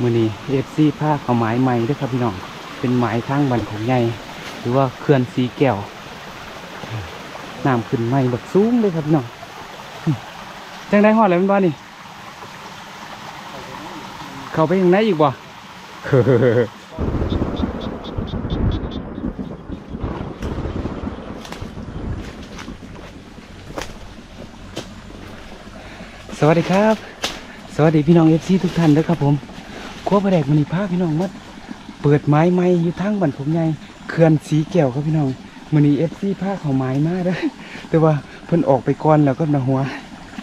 มือนี้เอฟซีผ้าเขาไม้ใหม่ด้วยครับพี่น้อง เป็นไม้ทางบันของใหญ่หรือว่าเขื่อนสีแก้วน้ำขึ้นใหม่แบบสูงเลยครับพี่น้องจังได้หอดอะไรมันบ้านี่ เขาไปยังไหนอีกบ่สวัสดีครับ สวัสดีพี่น้องเอฟซีทุกท่านด้วยครับผม ครัวประแดกมณีภาพี่น้องมัดเปิดไม้ไม้อยู่ทางบันผมใหญ่เขื่อนสีแก้วครับพี่น้องมณีเอฟซีผ้าเขาไม้มาเด้อแต่ว่าเพิ่นออกไปก่อนแล้วก็นะหัว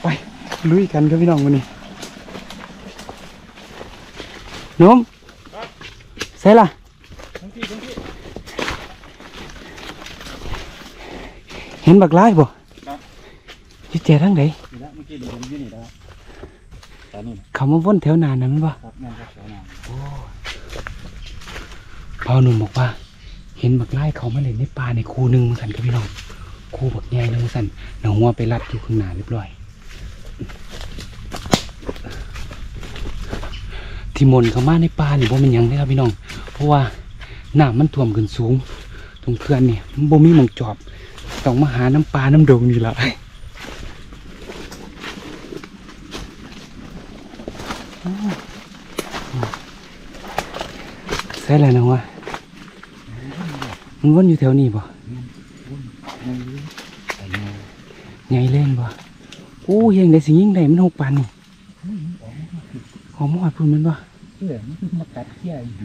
ไปลุยกันครับพี่น้องมันนี้นมใส่ล่ะเห็นบักไล่บ่ครับอยิ่แจทั้งไหนนี่ละเมื่อกี้ดูผมอยืนนี่แล้ว ตอนนี้เขามาวนแถวนานนั้นบ่ครับงานครับสวยงามพ่อหนุ่มบอกว่า เห็นบักไล่เขามาเล่นในป่าในคูหนึงเหมือนกันครับพี่น้องคูบักใหญ่นึงสันหนังหัวไปรัดอยู่ข้างหน้าเรียบร้อย ที่มนต์เขามาในป่านี่บ่เป็นหยังเลยครับพี่น้อง เพราะว่าน้ำมันท่วมขึ้นสูง ตรงเขื่อนนี่มันบ่มีหมองจอบต้องมาหาน้ำปลาน้ำดงนี่ละ ใช่แล้วนะวะมันวนอยู่แถวนี้บ่แต่งานใหญ่เล่นบ่โอ้เฮงได้สิยิ่งได้มันหกปันนี่หอมหอดพุ่นมันบ่เชื่อมันมากัดเขี้ยอีก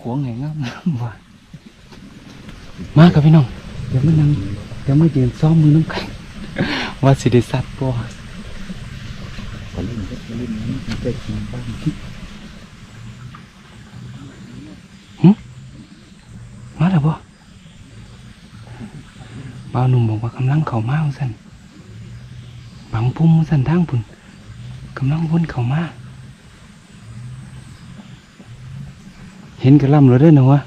ขวงไงงามบ่มากับพี่น้อง เดี๋ยวมันนั่งเดี๋ยวมายืนซ้อมมือน้ำกันว่าสิได้สัตว์บ่ก็เลิ้นนี่มันเคยกินบ้างมาแล้วบ่บ่าวหนุ่มบอกว่ากำลังเข้ามาว่าซั่นบังพุ่มว่าซั่นทางพุ่นกำลังวนเข้ามาเห็นกระลำแล้วเด้อนะวะ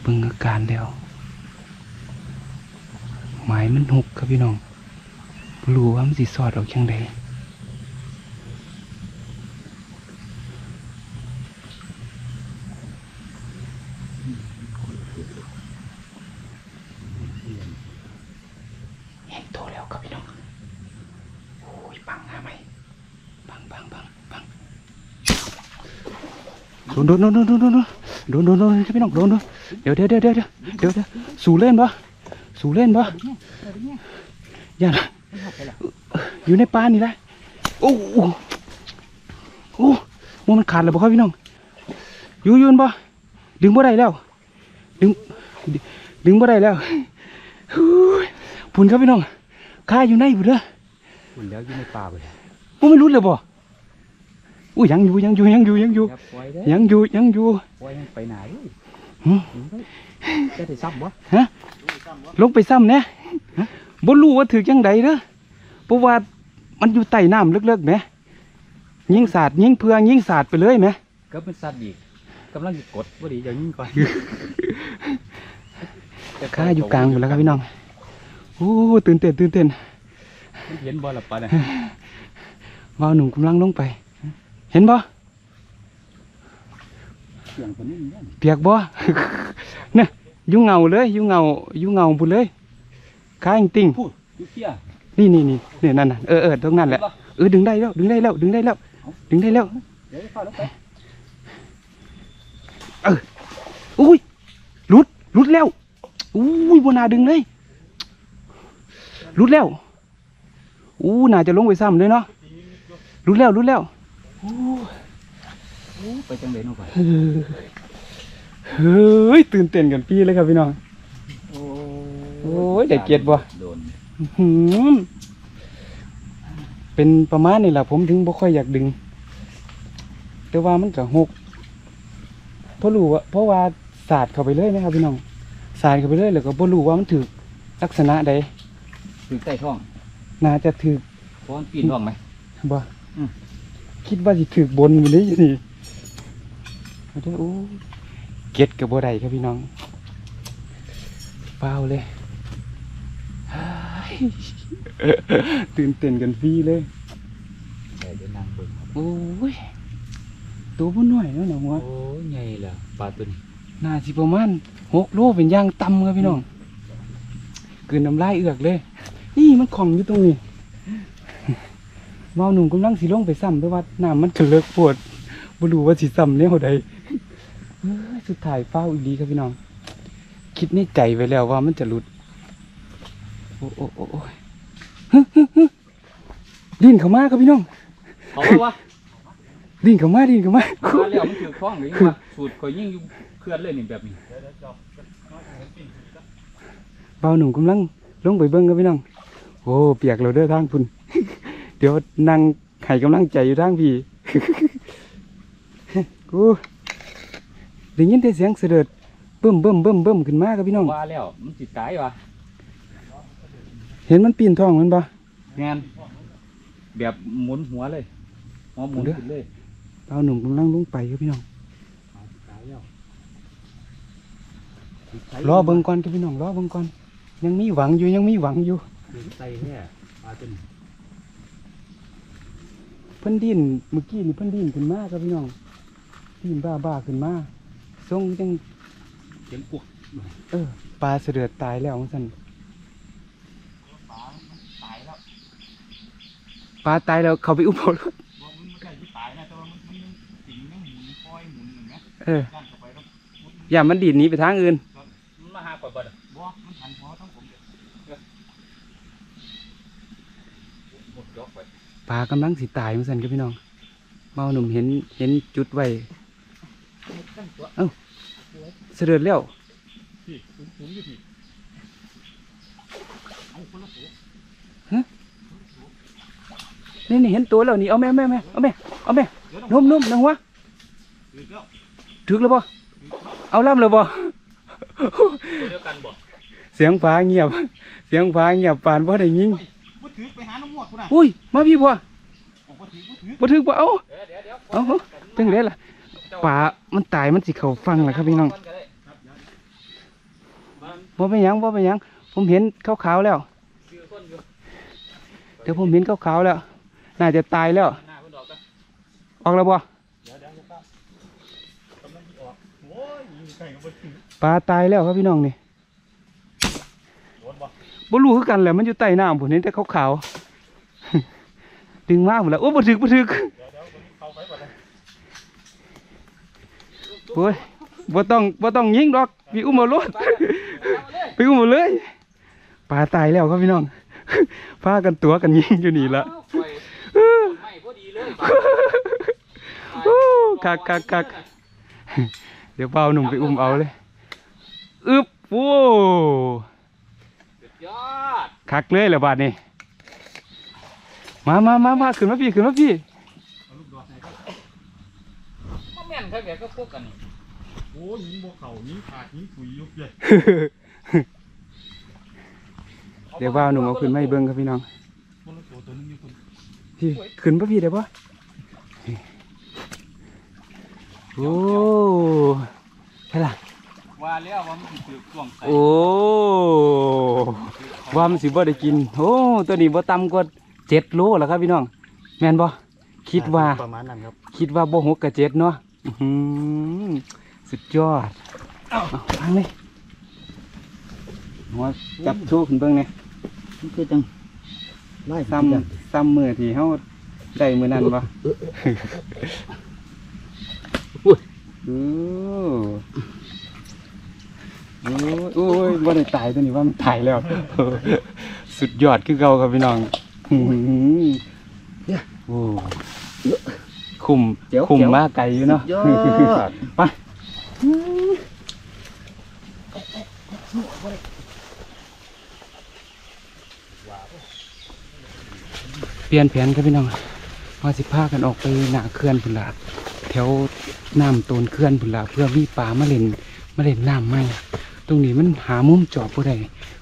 เบิ่งอาการแล้ว ไม้มันหกครับพี่น้องรู้ว่ามันสีสอดออกยังไงโดนโดนโดนโดนโดนโดนโดนพี่น้องโดนโดนเดี๋ยวเดี๋ยวเดี๋ยวเดี๋ยวเดี๋ยวสู่เล่นปะ สูเล่นปะอย่านะอยู่ในป่านี่แหละโอ้โหโอ้โหมันขาดแล้วบ่ครับพี่น้องอยู่ยืนปะดึงบ่ได้แล้ว ดึง ดึงบ่ได้แล้วหูหุ่นครับพี่น้องข้าอยู่ในพุ่นเด้อคุณแล้วอยู่ในป่าไปผมไม่รู้เลยบ่อุ้ยยังอยู่ยังอยู่ยังอยู่ยังอยู่ยังอยู่ยังอยู่ไปไหน จะได้ซ้ำบ่ฮะลงไปซ้ำเนี่ยบ่รู้ว่าถือยังไดเด้อเพราะว่ามันอยู่ใต้น้ำลึกๆแหมยิงสาดยิงเพื่อยิงสาดไปเลยแหมก็เป็นสัตว์อีกกำลังจะกดบ่ดีอย่างนี้ก่อนข้าอยู่กลางหมดแล้วครับพี่น้องโอ้ตื่นเต้นตื่นเต้นมันเห็นบ่ล่ะปะเนี่ยว่าวหนุ่มกำลังลงไป เห็นบ่ เสียงคนนี้เนี่ยเปียกบ่ เนี่ยอยู่เงาเลยอยู่เงาอยู่เงาพุ่นเลยข้าจริงๆพูดอยู่เขี้ยนี่นี่นี่เนี่ยนั่นน่ะเออเออตรงนั้นแหละเออดึงได้แล้วดึงได้แล้วดึงได้แล้วดึงได้แล้วเดี๋ยวเข้าแล้วไปอุ้ยหลุดหลุดแล้วอุ้ยบนาดึงเลยหลุดแล้วอู้น่าจะลงไปซ้ำเลยเนาะหลุดแล้วหลุดแล้ว ไปจังเลยเนาะไปเออเฮ้ยตื่นเต้นกันพี่เลยครับพี่น้องโอ้โอ้ยได้เกียรติบ่โดนหืมเป็นประมาณนี้แหละผมถึงบ่ค่อยอยากดึง แต่ว่ามันก็หกเพราะรู้ว่าเพราะว่าศาสตร์เข้าไปเลยนะครับพี่น้องศาสตร์เข้าไปเลยแล้วก็บ่รู้ว่ามันถือลักษณะใดถึงใต้ท้องน่าจะถือเพราะมันปีนท้องไหมบ่อืมคิดว่าสิถือบนอยู่นี่นี่ เอาเด้อโอ้เก็ดกับบ่ได้ครับพี่น้องเปล่าเลยเฮ้ยตื่นเต้นกันฟรีเลยแต่เดี๋ยวนางเบิ่งครับโอ้ยตัวบ่น้อยแล้วนะหัวโอ้ยใหญ่ล่ะปลาตัวนี้น่าสิประมาณหกโลเป็นย่างต่ำครับพี่น้องกลืนน้ำลายเอือกเลย นี่มันของอยู่ตรงนี้เมาหนุ่มกำลังสิลงไปซ้ำแต่ว่าน้ำมันเกลิกปวดบ่รู้ว่าสิซ้ำแนวใดเอ้ย สุดท้ายฟ้าวอีหลีครับพี่น้อง คิดในใจไว้แล้วว่ามันจะหลุด โอ้โอ้โอ้โอ้ยฮึฮึฮึดิ้นเข้ามาครับพี่น้องเขาว่าวะดิ้นเข้ามาดิ้นเข้ามามาแล้วมันถือคล้องหรือยังวะสูตรคอยยิ่งอยู่เคลื่อนเลยนี่แบบนี้เบาหนุ่มกำลังลงไปเบิ้งครับพี่น้อง โอ้เปียกเราเด้อทางพุ่นเดี๋ยวนั่งให้กำลังใจอยู่ทางพี่กู ได้ยินแต่เสียงเสด็จเบิ่มเบิ่มเบิ่มเบิ่มขึ้นมาครับพี่น้อง ว่าแล้วมันจิตตายวะเห็นมันปีนท้องมันปะ งานแบบหมุนหัวเลยหัวหมุนขึ้นเลยเบาหนุ่มกำลังลงไปครับพี่น้องตายแล้วรอเบิ่งก่อนครับพี่น้องรอเบิ่งก่อน ยังมีหวังอยู่ยังมีหวังอยู่ถือไตแท้ปลาตัวนี้เพิ่นดิ้นเมื่อกี้นี่เพิ่นดิ้นขึ้นมาครับพี่น้องดิ้นบ้าบ้าๆขึ้นมา ทรงจังเสียงปวกเออปลาเสด็จตายแล้วมันสั่นปลาตายแล้วปลาตายแล้วเขาไปอุ้มเอารถว่ามันไม่ใช่ที่ตายนะแต่ว่ามันมันสิ่งยังหมุนคอยหมุนเหมือนไหมเออด้านเข้าไปแล้วอย่ามันดีดหนีไปทางอื่นมันมาหาก่อนบ่ดบ่มันหันหัวทั้งผมเด้อหมดยกไปปลากำลังสิตายมันสั่นครับพี่น้องเมาหนุ่มเห็นเห็นจุดไว้ ตั้งตัวเสด็จแล้วพี่หมุนหมุนอยู่พี่เอาคนละตัวนี่นี่เห็นตัวแล้วนี่เอาแม่แม่แม่เอาแม่เอาแม่เดี๋ยวนุ่มนุ่มนังวะถือแล้วถึกแล้วบ่เอาล่ำเลยบ่ตัวเดียวกันบ่เสียงฟ้าเงียบ เสียงฟ้าเงียบปานบ่ได้ยิงบ่ถือไปหาน้องมวดพุ่นน่ะอุ้ยมาพี่พ่อเอาบ่ถือบ่ถือบ่ถึกบ่เอาเดี๋ยวเดี๋ยวเดี๋ยวเอาเอาจังไดล่ะ ปลามันตายมันสิเข้าฟังล่ะครับพี่น้องครับเดี๋ยวมันบ่เป็นหยังบ่เป็นหยัง ผมเห็นขาวๆแล้วซื้อคนอยู่เดี๋ยวผมเห็นขาวๆแล้ว น่าจะตายแล้วหน้าเพิ่นดอกกันออกแล้วบ่เดี๋ยวเดี๋ยวเดี๋ยวครับกำลังสิออกโอ้ยยิงไก่ก็บ่ถือปลาตายแล้วครับพี่น้องนี่โดนบ่บ่รู้คือกันแหละมันอยู่ใต้น้ำผมเห็นแต่ขาวๆดึงมาหมดแล้วโอ้บ่ถึกบ่ถึก เดี๋ยวเดี๋ยวคนนี้เข้าไปบ่ได้ โอ้ยบ่ต้องบ่ต้องยิงดอกพี่อุ้มเอารถไปอาเลยพี่อุ้มเอาเลยปลาตายแล้วครับพี่น้องพากันตัวกันยิงอยู่นี่ละเอาปล่อยไม่พอดีเลยโอ้คักคักคักเดี๋ยวเบาหนุ่มไปอุ้มเอาเลยอึบโอ้คักเลยเหรอบาดนี้มามามามาขึ้นมาพี่ขึ้นมาพี่ก็แม่นแค่แบบก็พวกกันนี่ โอ้ยยิงบวเขายิงขาดยิงถุยยุบเลยเดี๋ยวเบาหนุ่มเอาขึ้นมาให้เบิ้งครับพี่น้องคนละตัวตัวนึงอยู่คนพี่ขึ้นปะพี่เดี๋ยวปะโอ้ใช่ล่ะว่าแล้วว่ามันสิถือช่วงใส่โอ้ว่ามันสิบ่ได้กิน โอ้ตัวนี้บ่ต่ำกว่าเจ็ดโลแล้วครับพี่น้อง แม่นบ่คิดว่าประมาณนั้นครับ คิดว่าบ่หกกับเจ็ดเนาะอื้อหือ สุดยอดเอาฟังเลยหัวจับโชว์ขึ้นเบิ่งเนี่ยมันคือจังไล่ซ้ำซ้ำมือที่เฮาได้มื้อนั้นบ่โอ้โอ้ยโอ้ยบ่ได้ตายตัวนี้ว่ามันตายแล้ว สุดยอดคือเก่าครับพี่น้องอื้อหือโอ้คุมคุมมาไกลอยู่เนาะยอดไป เปลี่ยนแผนครับพี่น้องว่าสิพากันออกไปหนาเขื่อนพุ่นละแถวน้ำโตนเขื่อนพุ่นละเพื่อมีปลามาเล่นมาเล่นน้ำไหมตรงนี้มันหามุมจอบบ่ได้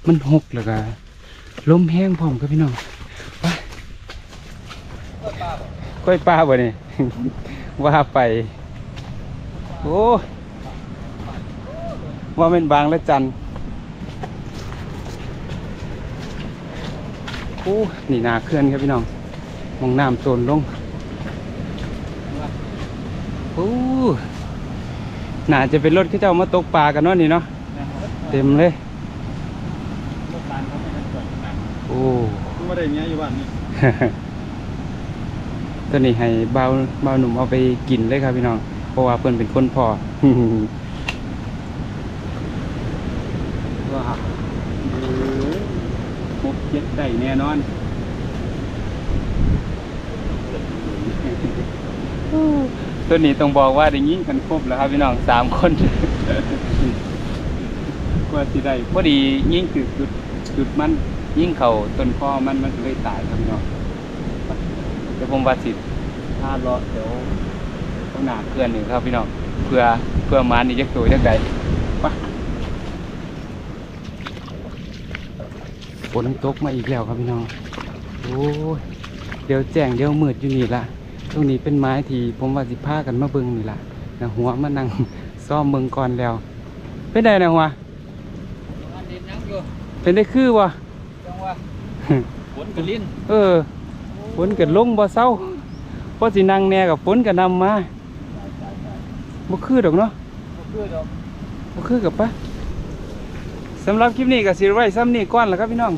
มันหกแล้วก็ลมแห้งพร้อมครับพี่น้องไปกล้วยปลาบ่นี่ว่าไป โอ้ ว่าเป็นบางและจันโอ้นี่นาเคลื่อนครับพี่น้องมองน้ำโซนลงโอ้น่าจะเป็นรถที่เจ้ามาตกปลากันเนาะนี่เนาะเต็มเลยรถตานเขาไม่ได้เกิดนะโอ้ไม่ได้เนี้ยอยู่บ้านนี่ตัวนี้ให้เบาวบาวหนุ่มเอาไปกินเลยครับพี่น้อง เพราะว่าเพิ่นเป็นคนพอ ว้าวครบเจ็ดได้แน่นอนตัวนี้ต้องบอกว่าได้ยิงกันครบแล้วครับพี่น้องสามคนกว่าสิได้พอดียิงจุดจุดจุดมันยิงเข่าต้นคอมันมันก็เลยตายครับพี่น้องเดี๋ยวผมว่าสิพาเลาะเดี๋ยวต้องหนาเพื่อนหนึ่งครับพี่น้องเพื่อเพื่อมันนี่จะตัวจักใดไป ฝนตกมาอีกแล้วครับพี่น้องโอ้ยเดี๋ยวแจ้งเดี๋ยวมืดอยู่นี่ละตรงนี้เป็นไม้ที่ผมว่าสิพากันมาเบิ่งนี่ละนะหัวมานั่งซ่อมเบิ่งก่อนแล้ว เป็นไงนะหัวอันนี้ยังอยู่เป็นได้คือวะจังว่าฝนกระลิ้นเออฝนก็ลงบ่เศร้าเพราะสินั่งแหน่กับฝนก็นำมาบ่คือดอกเนาะบ่คือดอกบ่คือกับปะ สำหรับคลิปนี้ก็สิไว้ซ้ำนี้ก่อนล่ะครับพี่น้อง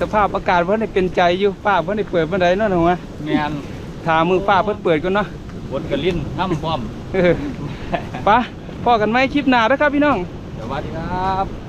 สภาพอากาศเพิ่นได้เป็นใจอยู่ฟ้าเพิ่นได้เปิดเมื่อใดเนาะหัวแม่นถ้ามือฟ้าเพิ่นเปิดก่อนเนาะฝนกระลิ้นน้ำพร้อมเออไปพอกันไหมคลิปหน้าเด้อครับพี่น้อง สวัสดีครับ